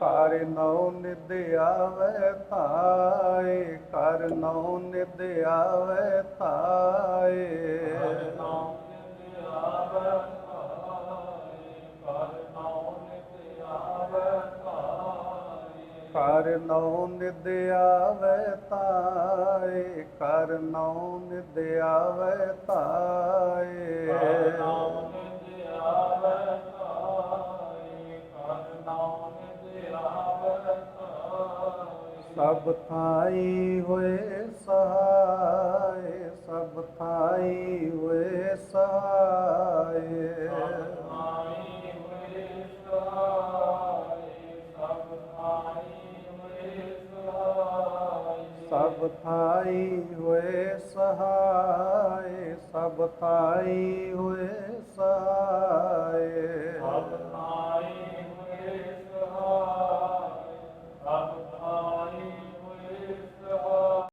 ਕਰ ਨਉ ਨਿਦ ਆਵੈ ਧਾਏ ਕਰ ਨਉ ਨਿਦ ਆਵੈ ਧਾਏ ਕਰ ਨਉ ਨਿਦ ਆਵੈ ਧਾਏ ਕਰ ਨਉ ਨਿਦ ਆਵੈ ਧਾਏ ਸਭ ਥਾਈ ਹੋਏ ਸਹਾਏ, ਸਭ ਥਾਈ ਹੋਏ ਸਹਾਏ। ਸਭ ਥਾਈ ਹੋਏ ਸਹਾਏ, ਸਭ ਥਾਈ ਹੋਏ ਸਹਾਏ।